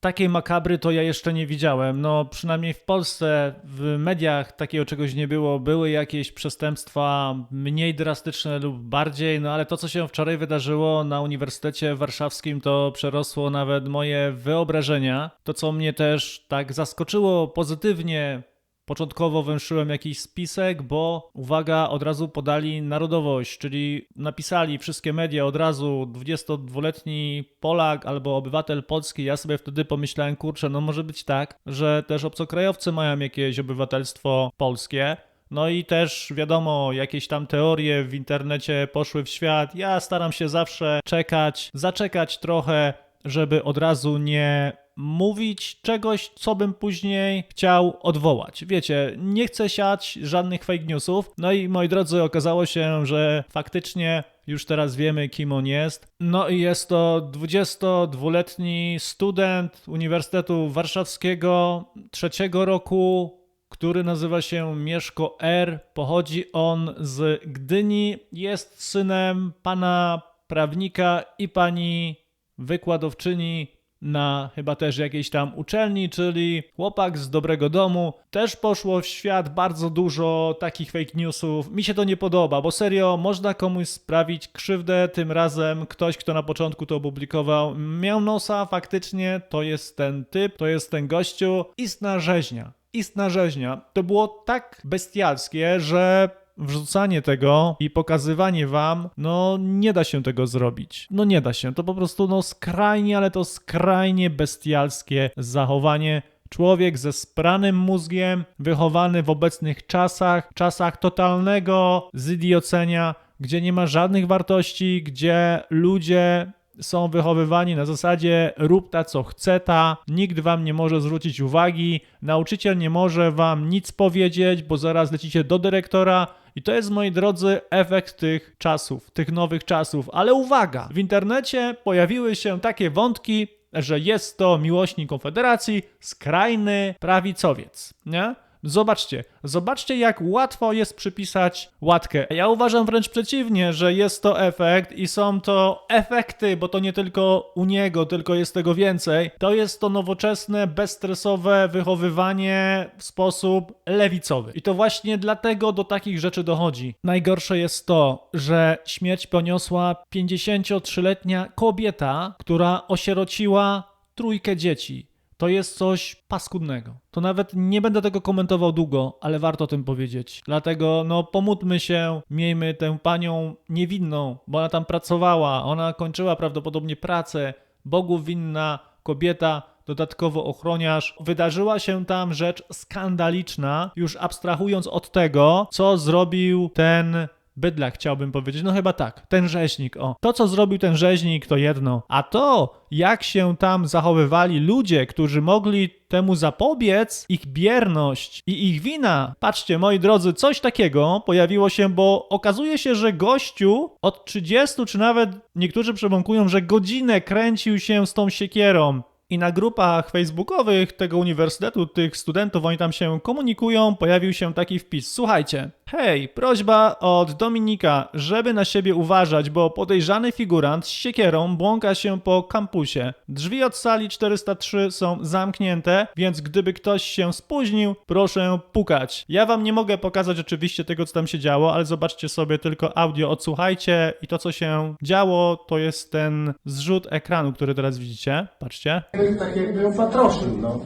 Takiej makabry to ja jeszcze nie widziałem. No, przynajmniej w Polsce, w mediach takiego czegoś nie było. Były jakieś przestępstwa mniej drastyczne lub bardziej, no ale to, co się wczoraj wydarzyło na Uniwersytecie Warszawskim, to przerosło nawet moje wyobrażenia. To, co mnie też tak zaskoczyło pozytywnie, Początkowo węszyłem jakiś spisek, bo uwaga, od razu podali narodowość, czyli napisali wszystkie media od razu 22-letni Polak albo obywatel polski. Ja sobie wtedy pomyślałem, kurczę, no może być tak, że też obcokrajowcy mają jakieś obywatelstwo polskie. No i też wiadomo, jakieś tam teorie w internecie poszły w świat. Ja staram się zawsze czekać, zaczekać trochę, żeby od razu nie mówić czegoś, co bym później chciał odwołać. Wiecie, nie chcę siać żadnych fake newsów. No i moi drodzy, okazało się, że faktycznie już teraz wiemy, kim on jest. No i jest to 22-letni student Uniwersytetu Warszawskiego trzeciego roku, który nazywa się Mieszko R. Pochodzi on z Gdyni. Jest synem pana prawnika i pani wykładowczyni na chyba też jakiejś tam uczelni, czyli chłopak z dobrego domu. Też poszło w świat bardzo dużo takich fake newsów. Mi się to nie podoba, bo serio można komuś sprawić krzywdę. Tym razem ktoś, kto na początku to opublikował, miał nosa, faktycznie to jest ten typ, to jest ten gościu. Istna rzeźnia. Istna rzeźnia. To było tak bestialskie, że wrzucanie tego i pokazywanie wam, no nie da się tego zrobić. No nie da się. To po prostu no skrajnie, ale to skrajnie bestialskie zachowanie. Człowiek ze spranym mózgiem, wychowany w obecnych czasach, czasach totalnego zidiocenia, gdzie nie ma żadnych wartości, gdzie ludzie są wychowywani na zasadzie rób ta co chce ta, nikt wam nie może zwrócić uwagi, nauczyciel nie może wam nic powiedzieć, bo zaraz lecicie do dyrektora i to jest, moi drodzy, efekt tych czasów, tych nowych czasów. Ale uwaga, w internecie pojawiły się takie wątki, że jest to miłośnik Konfederacji, skrajny prawicowiec, nie? Zobaczcie, zobaczcie jak łatwo jest przypisać łatkę. Ja uważam wręcz przeciwnie, że jest to efekt i są to efekty, bo to nie tylko u niego, tylko jest tego więcej. To jest to nowoczesne, bezstresowe wychowywanie w sposób lewicowy. I to właśnie dlatego do takich rzeczy dochodzi. Najgorsze jest to, że śmierć poniosła 53-letnia kobieta, która osierociła trójkę dzieci. To jest coś paskudnego. To nawet nie będę tego komentował długo, ale warto o tym powiedzieć. Dlatego, no, pomódlmy się, miejmy tę panią niewinną, bo ona tam pracowała, ona kończyła prawdopodobnie pracę. Bogu winna kobieta, dodatkowo ochroniarz. Wydarzyła się tam rzecz skandaliczna, już abstrahując od tego, co zrobił ten bydlak, chciałbym powiedzieć. No chyba tak, ten rzeźnik, o. To, co zrobił ten rzeźnik, to jedno. A to, jak się tam zachowywali ludzie, którzy mogli temu zapobiec, ich bierność i ich wina. Patrzcie, moi drodzy, coś takiego pojawiło się, bo okazuje się, że gościu od 30, czy nawet niektórzy przebąkują, że godzinę kręcił się z tą siekierą. I na grupach facebookowych tego uniwersytetu, tych studentów, oni tam się komunikują, pojawił się taki wpis. Słuchajcie, hej, prośba od Dominika, żeby na siebie uważać, bo podejrzany figurant z siekierą błąka się po kampusie. Drzwi od sali 403 są zamknięte, więc gdyby ktoś się spóźnił, proszę pukać. Ja wam nie mogę pokazać oczywiście tego, co tam się działo, ale zobaczcie sobie tylko audio, odsłuchajcie i to, co się działo, to jest ten zrzut ekranu, który teraz widzicie. Patrzcie. Tak jakby ją patroszył, no.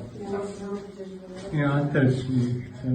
Ja też nie chcę.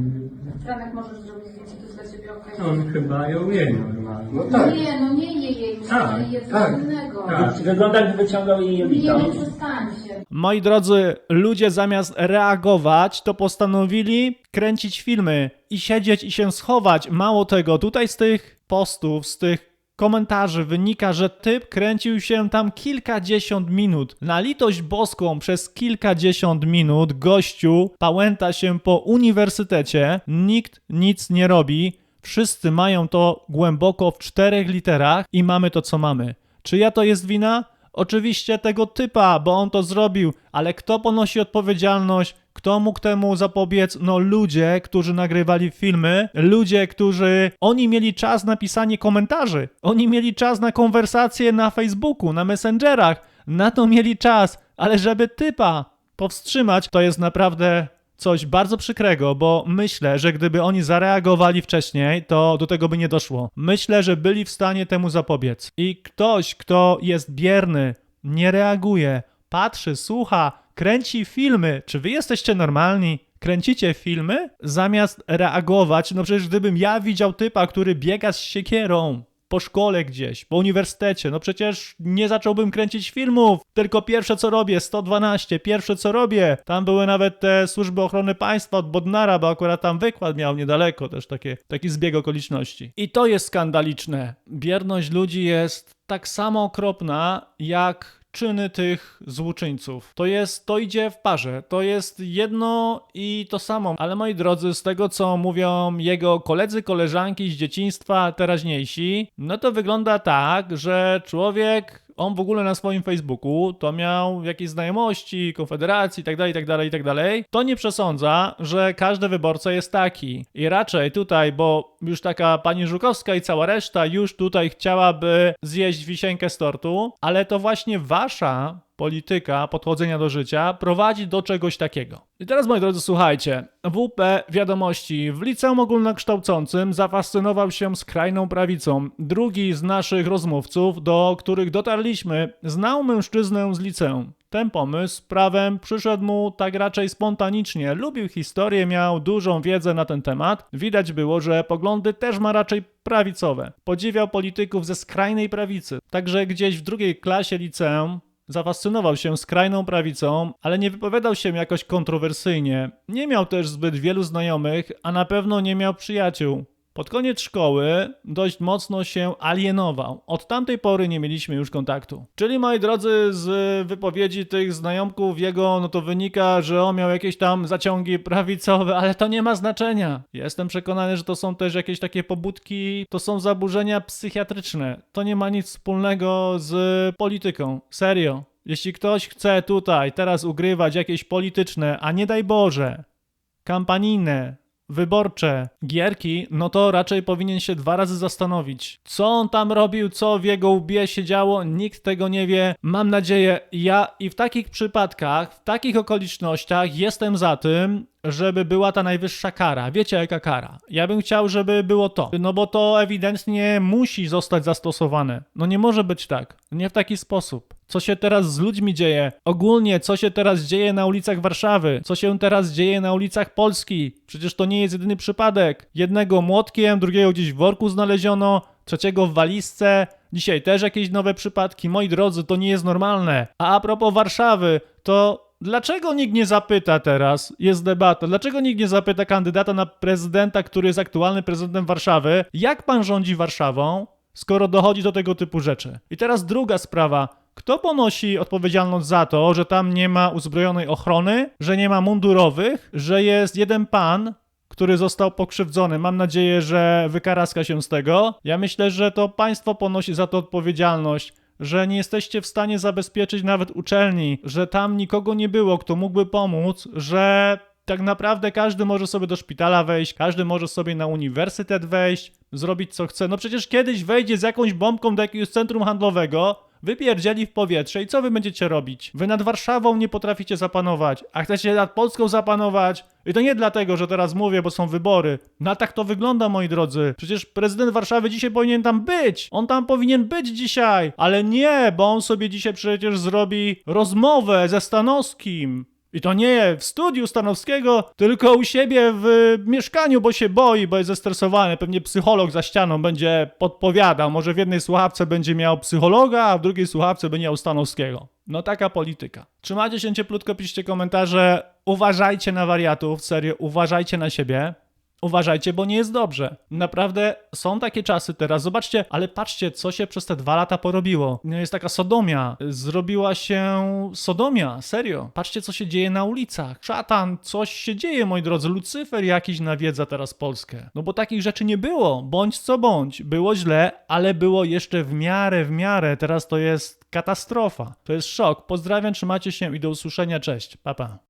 Franek możesz zrobić zdjęcie, to jest dla ciebie okej. On chyba ją je normalnie. No tak. Nie, no nie je jej, Tak, nie coś tak, innego. tak. Wygląda jakby wyciągał jej Nie, jelita. no przestańcie. Moi drodzy, ludzie zamiast reagować, to postanowili kręcić filmy i siedzieć i się schować. Mało tego, tutaj z tych postów, z tych komentarzy wynika, że typ kręcił się tam kilkadziesiąt minut. Na litość boską przez kilkadziesiąt minut gościu pałęta się po uniwersytecie, nikt nic nie robi, wszyscy mają to głęboko w czterech literach i mamy to, co mamy. Czyja to jest wina? Oczywiście tego typa, bo on to zrobił, ale kto ponosi odpowiedzialność? Kto mógł temu zapobiec? No ludzie, którzy nagrywali filmy, ludzie, którzy oni mieli czas na pisanie komentarzy, oni mieli czas na konwersacje na Facebooku, na Messengerach, na to mieli czas, ale żeby typa powstrzymać, to jest naprawdę coś bardzo przykrego, bo myślę, że gdyby oni zareagowali wcześniej, to do tego by nie doszło. Myślę, że byli w stanie temu zapobiec. I ktoś, kto jest bierny, nie reaguje, patrzy, słucha, kręci filmy. Czy wy jesteście normalni? Kręcicie filmy zamiast reagować? No przecież gdybym ja widział typa, który biega z siekierą po szkole gdzieś, po uniwersytecie, no przecież nie zacząłbym kręcić filmów, tylko pierwsze co robię, 112, pierwsze co robię, tam były nawet te służby ochrony państwa od Bodnara, bo akurat tam wykład miał niedaleko, też takie, taki zbieg okoliczności. I to jest skandaliczne. Bierność ludzi jest tak samo okropna, jak czyny tych złoczyńców. To jest, to idzie w parze. To jest jedno i to samo. Ale moi drodzy, z tego co mówią jego koledzy, koleżanki z dzieciństwa teraźniejsi, no to wygląda tak, że człowiek on w ogóle na swoim Facebooku to miał jakieś znajomości, konfederacji itd., itd., itd. To nie przesądza, że każdy wyborca jest taki. I raczej tutaj, bo już taka pani Żukowska i cała reszta już tutaj chciałaby zjeść wisienkę z tortu, ale to właśnie wasza polityka podchodzenia do życia prowadzi do czegoś takiego. I teraz, moi drodzy, słuchajcie. WP Wiadomości w liceum ogólnokształcącym zafascynował się skrajną prawicą. Drugi z naszych rozmówców, do których dotarliśmy, znał mężczyznę z liceum. Ten pomysł prawem przyszedł mu tak raczej spontanicznie. Lubił historię, miał dużą wiedzę na ten temat. Widać było, że poglądy też ma raczej prawicowe. Podziwiał polityków ze skrajnej prawicy. Także gdzieś w drugiej klasie liceum Zafascynował się skrajną prawicą, ale nie wypowiadał się jakoś kontrowersyjnie. Nie miał też zbyt wielu znajomych, a na pewno nie miał przyjaciół. Pod koniec szkoły dość mocno się alienował. Od tamtej pory nie mieliśmy już kontaktu. Czyli moi drodzy, z wypowiedzi tych znajomków jego, no to wynika, że on miał jakieś tam zaciągi prawicowe, ale to nie ma znaczenia. Jestem przekonany, że to są też jakieś takie pobudki, to są zaburzenia psychiatryczne. To nie ma nic wspólnego z polityką. Serio. Jeśli ktoś chce tutaj teraz ugrywać jakieś polityczne, a nie daj Boże, kampanijne, wyborcze gierki, no to raczej powinien się dwa razy zastanowić. Co on tam robił, co w jego łbie się działo, nikt tego nie wie. Mam nadzieję, ja i w takich przypadkach, w takich okolicznościach jestem za tym, żeby była ta najwyższa kara. Wiecie jaka kara? Ja bym chciał, żeby było to. No bo to ewidentnie musi zostać zastosowane. No nie może być tak. Nie w taki sposób. Co się teraz z ludźmi dzieje? Ogólnie, co się teraz dzieje na ulicach Warszawy? Co się teraz dzieje na ulicach Polski? Przecież to nie jest jedyny przypadek. Jednego młotkiem, drugiego gdzieś w worku znaleziono, trzeciego w walizce. Dzisiaj też jakieś nowe przypadki. Moi drodzy, to nie jest normalne. A a propos Warszawy, to Dlaczego nikt nie zapyta teraz, jest debata, dlaczego nikt nie zapyta kandydata na prezydenta, który jest aktualnym prezydentem Warszawy, jak pan rządzi Warszawą, skoro dochodzi do tego typu rzeczy? I teraz druga sprawa. Kto ponosi odpowiedzialność za to, że tam nie ma uzbrojonej ochrony, że nie ma mundurowych, że jest jeden pan, który został pokrzywdzony. Mam nadzieję, że wykaraska się z tego. Ja myślę, że to państwo ponosi za to odpowiedzialność że nie jesteście w stanie zabezpieczyć nawet uczelni, że tam nikogo nie było, kto mógłby pomóc, że tak naprawdę każdy może sobie do szpitala wejść, każdy może sobie na uniwersytet wejść, zrobić co chce. No przecież kiedyś wejdzie z jakąś bombką do jakiegoś centrum handlowego, wypierdzieli w powietrze i co wy będziecie robić? Wy nad Warszawą nie potraficie zapanować, a chcecie nad Polską zapanować. I to nie dlatego, że teraz mówię, bo są wybory. No tak to wygląda, moi drodzy. Przecież prezydent Warszawy dzisiaj powinien tam być. On tam powinien być dzisiaj. Ale nie, bo on sobie dzisiaj przecież zrobi rozmowę ze Stanowskim. I to nie w studiu Stanowskiego, tylko u siebie w mieszkaniu, bo się boi, bo jest zestresowany. Pewnie psycholog za ścianą będzie podpowiadał. Może w jednej słuchawce będzie miał psychologa, a w drugiej słuchawce będzie miał Stanowskiego. No taka polityka. Trzymajcie się cieplutko, piszcie komentarze. Uważajcie na wariatów, serio, uważajcie na siebie. Uważajcie, bo nie jest dobrze. Naprawdę są takie czasy teraz. Zobaczcie, ale patrzcie, co się przez te dwa lata porobiło. Jest taka sodomia. Zrobiła się sodomia, serio. Patrzcie, co się dzieje na ulicach. Szatan, coś się dzieje, moi drodzy. Lucyfer jakiś nawiedza teraz Polskę. No bo takich rzeczy nie było. Bądź co bądź. Było źle, ale było jeszcze w miarę, w miarę. Teraz to jest katastrofa. To jest szok. Pozdrawiam, trzymajcie się i do usłyszenia. Cześć. Pa, pa.